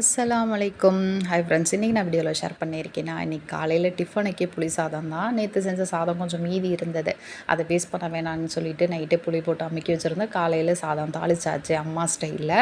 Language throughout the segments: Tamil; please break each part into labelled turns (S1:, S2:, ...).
S1: அஸ்லாம் வலைக்கும் ஹாய் ஃப்ரெண்ட்ஸ் இன்றைக்கி நான் வீடியோவில் ஷேர் பண்ணியிருக்கேன் நான் இன்றைக்கி காலையில் டிஃபனுக்கே புளி சாதம் தான். நேற்று செஞ்ச சாதம் கொஞ்சம் மீதி இருந்தது. அதை வேஸ்ட் பண்ண வேணாம்னு சொல்லிட்டு நைட்டே புளி போட்டு அமுக்கி வச்சுருந்தேன். காலையில் சாதம் தாளிச்சாச்சு அம்மா ஸ்டைலில்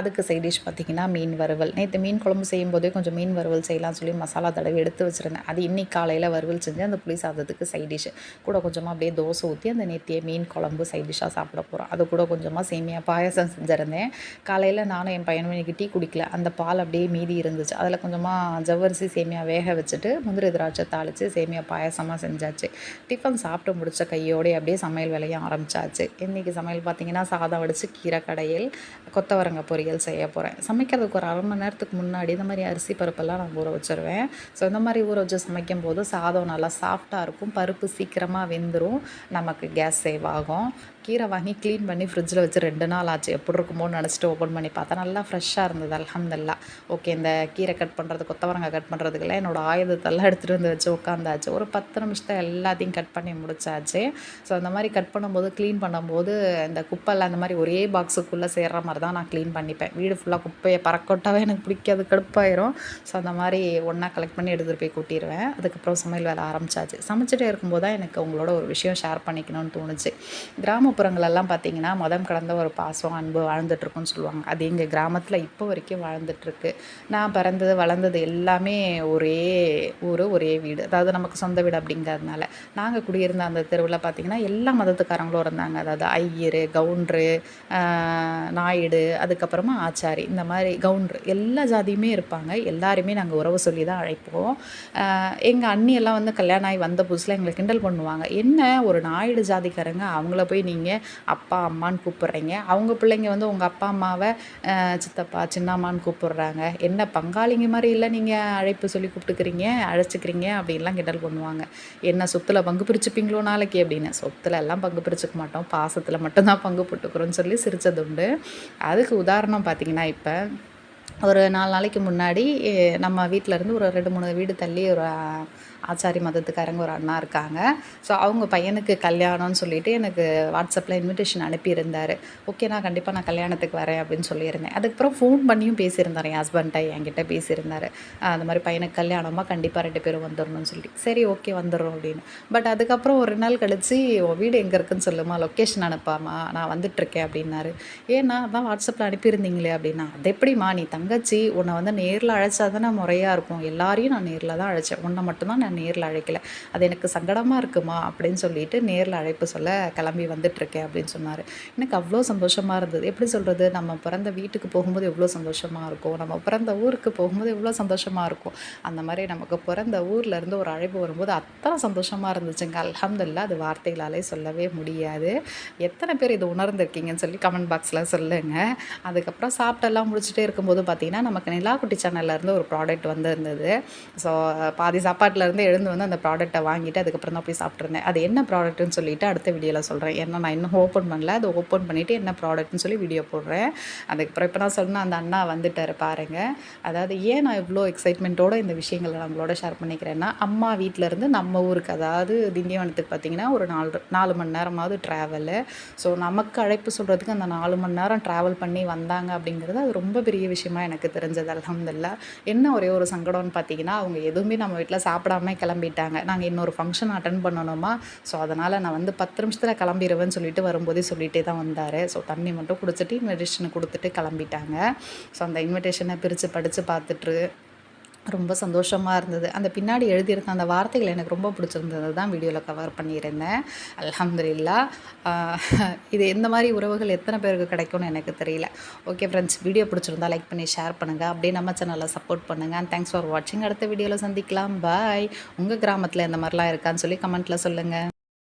S1: அதுக்கு சைட் டிஷ் பார்த்திங்கன்னா மீன் வறுவல். நேற்று மீன் குழம்பு செய்யும் போதே கொஞ்சம் மீன் வறுவல் செய்யலாம்னு சொல்லி மசாலா தடவை எடுத்து வச்சுருந்தேன். அது இன்றைக்கி காலையில் வறுவல் செஞ்சு அந்த புளி சாதத்துக்கு சைட் டிஷ் கூட கொஞ்சமாக அப்படியே தோசை ஊற்றி அந்த நேத்திய மீன் குழம்பு சைட் டிஷ்ஷாக சாப்பிட போகிறோம் அது கூட கொஞ்சமாக சேமியா பாயசம் செஞ்சுருந்தேன். காலையில் நானும் என் பையனும் இன்றைக்கி டீ குடிக்கல. அந்த பால் அப்படியே மீதி இருந்துச்சு. அதில் கொஞ்சமாக ஜவ்வரிசி சேமியா வேக வச்சுட்டு முந்திரி திராட்சை தாளித்து சேமியா பாயசமாக செஞ்சாச்சு. டிஃபன் சாப்பிட்டு முடித்த கையோடய அப்படியே சமையல் வேலையும் ஆரம்பிச்சாச்சு. இன்றைக்கி சமையல் பார்த்திங்கன்னா சாதம் வடித்து கீரை கடையில் கொத்தவரங்க பொரியல் செய்ய போகிறேன் சமைக்கிறதுக்கு ஒரு அரை மணி நேரத்துக்கு முன்னாடி இந்த மாதிரி அரிசி பருப்பெல்லாம் நான் ஊற வச்சுருவேன். ஸோ இந்த மாதிரி ஊற வச்சு சமைக்கும் போது சாதம் நல்லா சாஃப்டாக இருக்கும். பருப்பு சீக்கிரமாக வெந்துடும் நமக்கு கேஸ் சேவ் ஆகும். கீரை வாங்கி க்ளீன் பண்ணி ஃப்ரிட்ஜில் வச்சு ரெண்டு நாள் ஆச்சு. எப்படி இருக்குமோன்னு நினச்சிட்டு ஓப்பன் பண்ணி பார்த்தா நல்லா ஃப்ரெஷ்ஷாக இருந்தது. அலமதுல்லா ஓகே இந்த கீரை கட் பண்ணுறது கொத்தவரங்காய் கட் பண்ணுறதுக்கெல்லாம் என்னோடய ஆயுதத்தெல்லாம் எடுத்துகிட்டு வந்து வச்சு உட்காந்தாச்சு ஒரு பத்து நிமிஷத்தை எல்லாத்தையும் கட் பண்ணி முடிச்சாச்சு. ஸோ அந்த மாதிரி கட் பண்ணும்போது க்ளீன் பண்ணும்போது இந்த குப்பைலாம் அந்த மாதிரி ஒரே பாக்ஸுக்குள்ளே சேர்கிற மாதிரி தான் நான் க்ளீன் பண்ணிப்பேன். வீடு ஃபுல்லாக குப்பையை பறக்கொட்டாவே எனக்கு பிடிக்காது கடுப்பாயிரும். ஸோ அந்த மாதிரி ஒன்றா கலெக்ட் பண்ணி எடுத்துகிட்டு போய் கூட்டிடுவேன் அதுக்கப்புறம் சமையல் வேலை ஆரம்பிச்சாச்சு. சமைச்சிட்டே இருக்கும்போது தான் எனக்கு உங்களோட ஒரு விஷயம் ஷேர் பண்ணிக்கணும்னு தோணுச்சு. கிராமப்புறங்களெல்லாம் பார்த்திங்கன்னா மதம் கடந்த ஒரு பாசம் அன்பு வாழ்ந்துட்டுருக்குன்னு சொல்லுவாங்க. அது எங்கள் கிராமத்தில் இப்போ வரைக்கும் வாழ்ந்துட்டுருக்கு நான் பிறந்தது வளர்ந்தது எல்லாமே ஒரே ஊர் ஒரே வீடு. அதாவது நமக்கு சொந்த வீடு அப்படிங்கிறதுனால. நாங்கள் குடியிருந்த அந்த தெருவில் பார்த்திங்கன்னா எல்லா மதத்துக்காரங்களும் இருந்தாங்க. அதாவது ஐயர் கவுண்ட்ரு நாயுடு அதுக்கப்புறமா ஆச்சாரி. இந்த மாதிரி கவுண்ட்ரு. எல்லா ஜாதியுமே இருப்பாங்க. எல்லாருமே நாங்கள் உறவு சொல்லி தான் அழைப்போம் எங்கள் அண்ணியெல்லாம் வந்து கல்யாணம் ஆகி வந்த புதுசில் எங்களை கிண்டல் பண்ணுவாங்க. என்ன? ஒரு நாயுடு ஜாதிக்காரங்க. அவங்கள போய் நீங்கள் நீங்கள் அப்பா அம்மான்னு கூப்பிட்றீங்க. அவங்க பிள்ளைங்க வந்து உங்கள் அப்பா அம்மாவை சித்தப்பா சின்னம்மான்னு கூப்பிட்றாங்க என்ன பங்காளிங்க மாதிரி இல்லை நீங்கள் அழைப்பு சொல்லி கூப்பிட்டுக்கிறீங்க அழைச்சிக்கிறீங்க அப்படின்லாம் கிண்டல் பண்ணுவாங்க. என்ன சொத்தில் பங்கு பிரிச்சுப்பீங்களோ நாளைக்கு அப்படின்னு. சொத்தில் எல்லாம் பங்கு பிரிச்சுக்க மாட்டோம். பாசத்தில் மட்டும்தான் பங்கு போட்டுக்கிறோன்னு சொல்லி சிரித்தது உண்டு அதுக்கு உதாரணம் பார்த்திங்கன்னா இப்போ ஒரு நாலு நாளைக்கு முன்னாடி நம்ம வீட்டிலேருந்து ஒரு ரெண்டு மூணு வீடு தள்ளி ஒரு ஆச்சாரி மதத்துக்காரங்க ஒரு அண்ணா இருக்காங்க. ஸோ அவங்க பையனுக்கு கல்யாணம்னு சொல்லிட்டு எனக்கு வாட்ஸ்அப்பில் இன்விடேஷன் அனுப்பியிருந்தார். ஓகே நான் கண்டிப்பாக நான் கல்யாணத்துக்கு வரேன் அப்படின்னு சொல்லியிருந்தேன். அதுக்கப்புறம் ஃபோன் பண்ணியும் பேசியிருந்தார். என் ஹஸ்பண்ட்டை என்கிட்ட பேசியிருந்தார். அந்த மாதிரி பையனுக்கு கல்யாணமாக கண்டிப்பாக ரெண்டு பேரும் வந்துடணும்னு சொல்லி சரி ஓகே வந்துடுறோம் அப்படின்னு. பட் அதுக்கப்புறம் ஒரு நாள் கழித்து வீடு எங்கே இருக்குன்னு சொல்லுமா லொக்கேஷன் அனுப்பாமா நான் வந்துட்டுருக்கேன் அப்படின்னாரு. ஏன்னா அதான் வாட்ஸ்அப்பில் அனுப்பியிருந்தீங்களே அப்படின்னா அது எப்படிமா நீ தங்கச்சி உன்னை வந்து நேரில் அழைச்சா தானே முறையாக இருக்கும். எல்லாரையும் நான் நேரில் தான் அழைச்சேன். உன்னை மட்டும்தான் நான் நேரில் அழைக்கலை. அது எனக்கு சங்கடமாக இருக்குமா? அப்படின்னு சொல்லிட்டு நேரில் அழைப்பு சொல்ல கிளம்பி வந்துட்டுருக்கேன் அப்படின்னு சொன்னார். எனக்கு அவ்வளோ சந்தோஷமாக இருந்தது. எப்படி சொல்கிறது நம்ம பிறந்த வீட்டுக்கு போகும்போது எவ்வளோ சந்தோஷமாக இருக்கும். நம்ம பிறந்த ஊருக்கு போகும்போது எவ்வளோ சந்தோஷமாக இருக்கும். அந்த மாதிரி நமக்கு பிறந்த ஊர்லேருந்து ஒரு அழைப்பு வரும்போது அத்தனை சந்தோஷமாக இருந்துச்சுங்க. அலமதுல்லா அது வார்த்தைகளாலே சொல்லவே முடியாது. எத்தனை பேர் இது உணர்ந்திருக்கீங்கன்னு சொல்லி கமெண்ட் பாக்ஸில் சொல்லுங்கள் அதுக்கப்புறம் சாப்பிட்டெல்லாம் முடிச்சுட்டே இருக்கும்போது பார்த்திங்கன்னா நமக்கு நிலாக்குட்டி சேனல்லேருந்து ஒரு ப்ராடக்ட் வந்துருந்தது. ஸோ பாதி சாப்பாட்டிலேருந்து எழுந்து வந்து அந்த ப்ராடக்ட்டை வாங்கிட்டு அதுக்கப்புறம் தான் போய் சாப்பிட்ருந்தேன் அது என்ன ப்ராடக்ட்னு சொல்லிவிட்டு அடுத்த வீடியோவில் சொல்கிறேன் ஏன்னா நான் இன்னும் ஓப்பன் பண்ணல. அதை ஓப்பன் பண்ணிவிட்டு என்ன ப்ராடக்ட்னு சொல்லி வீடியோ போடுறேன். அதுக்கப்புறம் இப்போ நான் சொன்னேன் அந்த அண்ணா வந்துட்டார் பாருங்கள் அதாவது ஏன் நான் இவ்வளோ எக்ஸைட்மெண்ட்டோடு இந்த விஷயங்களை நம்மளோட ஷேர் பண்ணிக்கிறேன்னா அம்மா வீட்டிலேருந்து நம்ம ஊருக்கு அதாவது திண்டிவனத்துக்கு பார்த்திங்கன்னா ஒரு நாலு நாலு மணி நேரமாவது ட்ராவலு ஸோ நமக்கு அழைப்பு சொல்கிறதுக்கு அந்த நாலு மணி நேரம் ட்ராவல் பண்ணி வந்தாங்க அப்படிங்கிறது அது ரொம்ப பெரிய விஷயம். எனக்கு தெரிஞ்சது அலமதுல்லா என்ன ஒரே ஒரு சங்கடம்னு பார்த்தீங்கன்னா அவங்க எதுவுமே நம்ம வீட்டில் சாப்பிடாம கிளம்பிட்டாங்க. நாங்கள் இன்னொரு ஃபங்க்ஷன் அட்டன் பண்ணணுமா? ஸோ அதனால் நான் வந்து பத்து நிமிஷத்தில் கிளம்பிடுவேன்னு சொல்லிட்டு வரும்போதே சொல்லிகிட்டே தான் வந்தார். ஸோ தண்ணி மட்டும் குடிச்சிட்டு இன்விடேஷனை கொடுத்துட்டு கிளம்பிட்டாங்க. ஸோ அந்த இன்விடேஷனை பிரித்து படித்து பார்த்துட்டு ரொம்ப சந்தோஷமாக இருந்தது. அந்த பின்னாடி எழுதியிருந்த அந்த வார்த்தைகள் எனக்கு ரொம்ப பிடிச்சிருந்தது. தான் வீடியோவில் கவர் பண்ணியிருந்தேன். அலமதுல்லா இது எந்த மாதிரி உறவுகள் எத்தனை பேருக்கு கிடைக்கும்னு எனக்கு தெரியல. ஓகே ஃப்ரெண்ட்ஸ் வீடியோ பிடிச்சிருந்தா லைக் பண்ணி ஷேர் பண்ணுங்கள் அப்படியே நம்ம சேனலில் சப்போர்ட் பண்ணுங்கள் அண்ட் தேங்க்ஸ் ஃபார் வாட்சிங் அடுத்த வீடியோவில் சந்திக்கலாம். பாய் உங்கள் கிராமத்தில் எந்த மாதிரிலாம் இருக்கான்னு சொல்லி கமெண்ட்டில் சொல்லுங்கள்